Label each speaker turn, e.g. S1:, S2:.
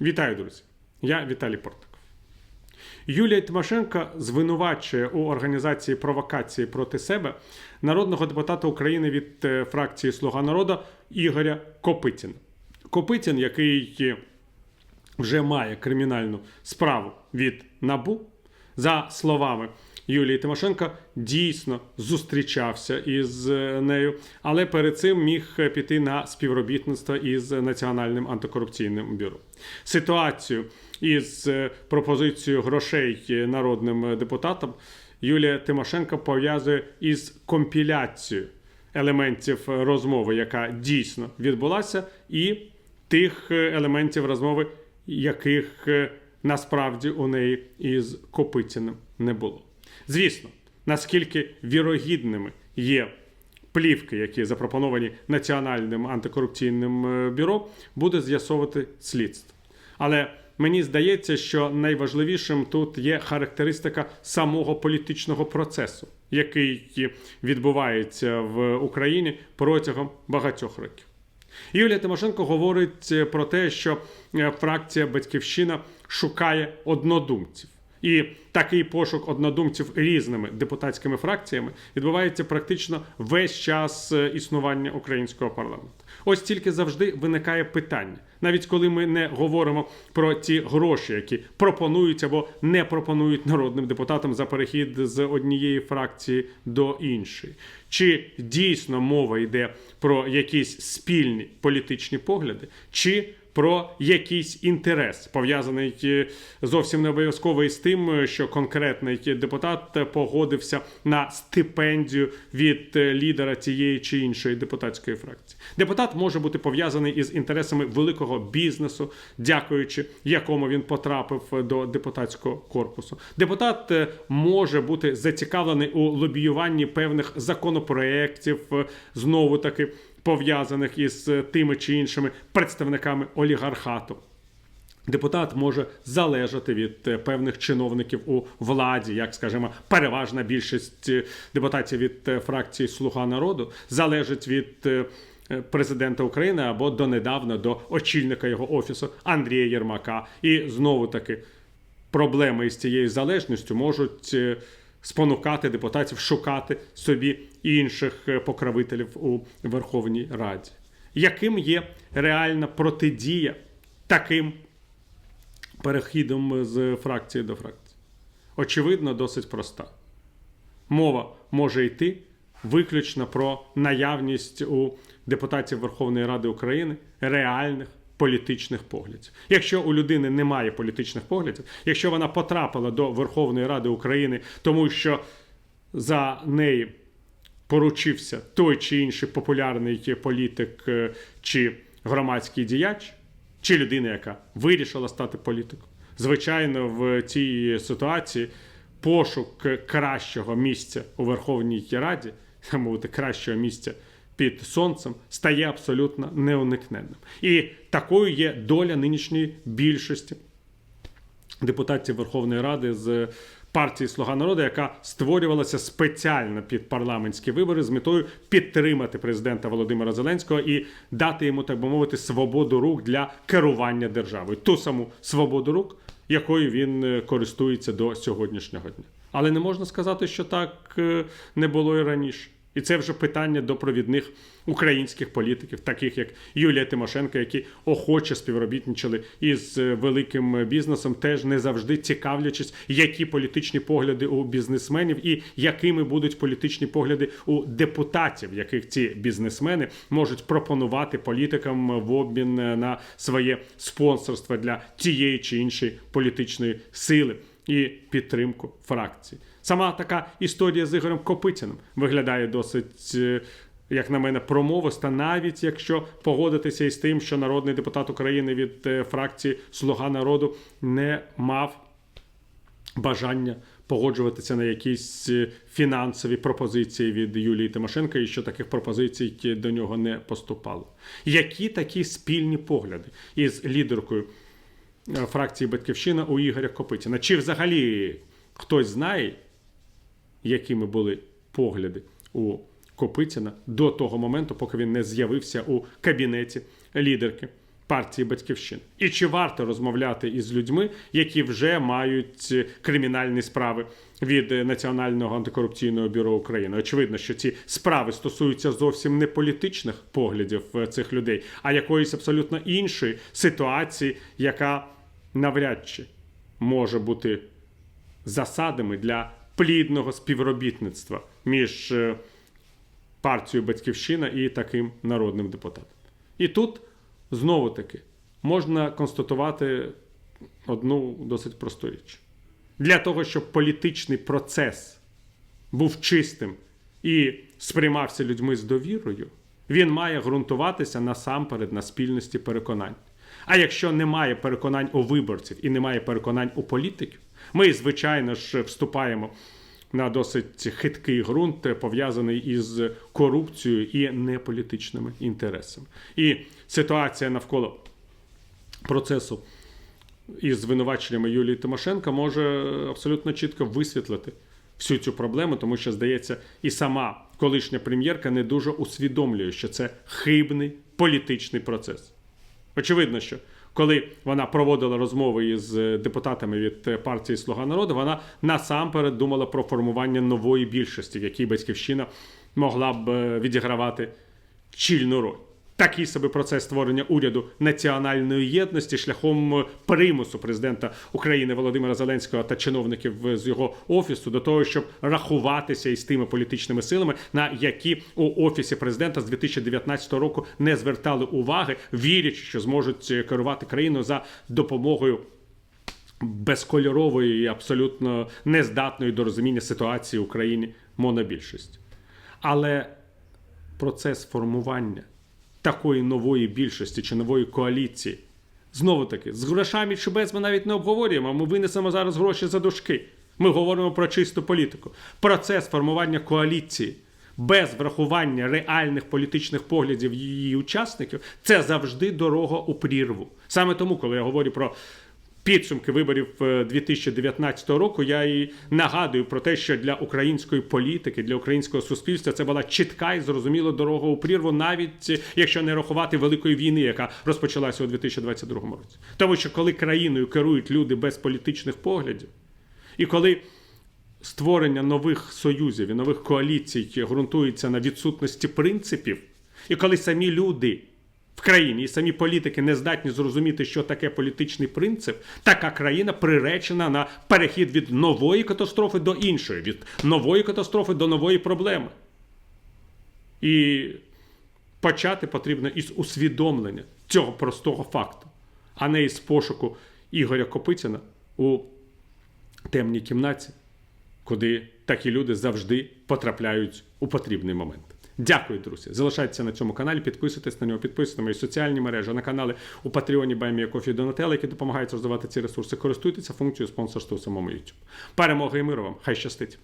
S1: Вітаю, друзі! Я Віталій Портников. Юлія Тимошенко звинувачує у організації провокації проти себе народного депутата України від е, фракції Слуга народу Ігоря Копитіна. Копитін, який вже має кримінальну справу від НАБУ, за словами Юлії Тимошенко, дійсно зустрічався із е, нею, але перед цим міг піти на співробітництво із Національним антикорупційним бюро. Ситуацію із е, пропозицією грошей народним депутатам Юлія Тимошенко пов'язує із компіляцією елементів розмови, яка дійсно відбулася, і тих е, елементів розмови, яких е, насправді у неї із Копитіним не було. Звісно, наскільки вірогідними є плівки, які запропоновані Національним антикорупційним е, бюро, буде з'ясовувати слідство. Але мені здається, що найважливішим тут є характеристика самого політичного процесу, який відбувається в Україні протягом багатьох років. Юлія Тимошенко говорить е, про те, що е, фракція Батьківщина шукає однодумців. І такий пошук однодумців різними депутатськими фракціями відбувається практично весь час е, існування українського парламенту. Ось тільки завжди виникає питання, навіть коли ми не говоримо про ті гроші, які пропонують або не пропонують народним депутатам за перехід з однієї фракції до іншої. Чи дійсно мова йде про якісь спільні політичні погляди, чи про якийсь інтерес, пов'язаний е, зовсім не обов'язково із тим, е, що конкретний депутат погодився на стипендію від е, лідера цієї чи іншої депутатської фракції. Депутат може бути пов'язаний із інтересами великого бізнесу, дякуючи якому він потрапив до депутатського корпусу. Депутат може бути зацікавлений у лобіюванні певних законопроєктів, знову таки пов'язаних із тими чи іншими представниками олігархату. Депутат може залежати від певних чиновників у владі, як скажімо, переважна більшість депутатів від фракції Слуга народу залежить від президента України або донедавна до очільника його офісу Андрія Єрмака. І знову таки проблеми із цією залежністю можуть спонукати депутатів шукати собі інших покровителів у Верховній Раді. Яким є реальна протидія таким перехідом з фракції до фракції? Очевидно, досить проста. Мова може йти виключно про наявність у депутатів Верховної Ради України реальних політичних поглядів. Якщо у людини немає політичних поглядів, якщо вона потрапила до Верховної Ради України, тому що за неї поручився той чи інший популярний політик е, чи громадський діяч, чи людина, яка вирішила стати політиком, звичайно, в цій ситуації пошук кращого місця у Верховній Раді, мовити кращого місця під сонцем стає абсолютно неуникненним. І такою є доля нинішньої більшості депутатів Верховної Ради з партії Слуга народу, яка створювалася спеціально під парламентські вибори з метою підтримати президента Володимира Зеленського і дати йому, так би мовити, свободу рук для керування державою, ту саму свободу рук, якою він е, користується до сьогоднішнього дня. Але не можна сказати, що так е, не було і раніше. І це вже питання до провідних українських політиків, таких як Юлія Тимошенко, які охоче співробітничали із е, великим бізнесом, теж не завжди цікавлячись, які політичні погляди у бізнесменів і якими будуть політичні погляди у депутатів, яких ці бізнесмени можуть пропонувати політикам в обмін на своє спонсорство для тієї чи іншої політичної сили і підтримку фракції. Сама така історія з Ігорем Копитіним виглядає досить, е, як на мене, промовиста, навіть якщо погодитися із тим, що народний депутат України від е, фракції Слуга народу не мав бажання погоджуватися на якісь е, фінансові пропозиції від Юлії Тимошенко, і що таких пропозицій до нього не поступало. Які такі спільні погляди із лідеркою фракції Батьківщина у Ігоря Копитіна? Чи взагалі хтось знає? Якими були погляди у Копитіна до того моменту, поки він не з'явився у кабінеті лідерки партії Батьківщина? І чи варто розмовляти із людьми, які вже мають е, кримінальні справи від е, Національного антикорупційного бюро України? Очевидно, що ці справи стосуються зовсім не політичних поглядів е, цих людей, а якоїсь абсолютно іншої ситуації, яка навряд чи може бути засадами для плідного співробітництва між е, партією Батьківщина і таким народним депутатом. І тут знову таки можна констатувати одну досить просту річ. Для того, щоб політичний процес був чистим і сприймався людьми з довірою, він має ґрунтуватися насамперед на спільності переконань. А якщо немає переконань у виборців і немає переконань у політиків, ми, звичайно ж, вступаємо на досить хиткий ґрунт, пов'язаний із корупцією і неполітичними інтересами. І ситуація навколо процесу із звинуваченнями Юлії Тимошенко може абсолютно чітко висвітлити всю цю проблему, тому що, здається, і сама колишня прем'єрка не дуже усвідомлює, що це хибний політичний процес. Очевидно, що коли вона проводила розмови із е, депутатами від е, партії Слуга народу, вона насамперед думала про формування нової більшості, в якій батьківщина могла б е, відігравати чільну роль. Такий собі процес створення уряду національної єдності шляхом е, примусу президента України Володимира Зеленського та чиновників е, з його офісу до того, щоб рахуватися із тими політичними силами, на які у офісі президента з 2019 року не звертали уваги, вірячи, що зможуть е, керувати країною за допомогою безкольорової і абсолютно нездатної до розуміння ситуації в Україні монобільшості. Але процес формування такої нової більшості чи нової коаліції. Знову таки, з грошами чи без ми навіть не обговорюємо. Ми винесемо зараз гроші за дужки. Ми говоримо про чисту політику. Процес формування коаліції без врахування реальних політичних поглядів її учасників це завжди дорога у прірву. Саме тому, коли я говорю про підсумки виборів е, 2019 року, я і нагадую про те, що для української політики, для українського суспільства це була чітка і зрозуміла дорога у прірву, навіть е, якщо не рахувати великої війни, яка розпочалася у 2022 році. Тому що коли країною керують люди без політичних поглядів, і коли створення нових союзів і нових коаліцій ґрунтується на відсутності принципів, і коли самі люди в країні і самі політики не здатні зрозуміти, що таке політичний принцип, така країна приречена на перехід від нової катастрофи до іншої, від нової катастрофи до нової проблеми. І почати потрібно із усвідомлення цього простого факту, а не із пошуку Ігоря Копитіна у темній кімнаті, куди такі люди завжди потрапляють у потрібний момент. Дякую, друзі. Залишайтеся на цьому каналі, підписуйтесь на нього, підписуйтесь на мої соціальні мережі, на канали у Патреоні Баймія Кофі Донателла, які допомагають розвивати ці ресурси. Користуйтеся функцією спонсорства у самому YouTube. Перемоги і миру вам! Хай щастить!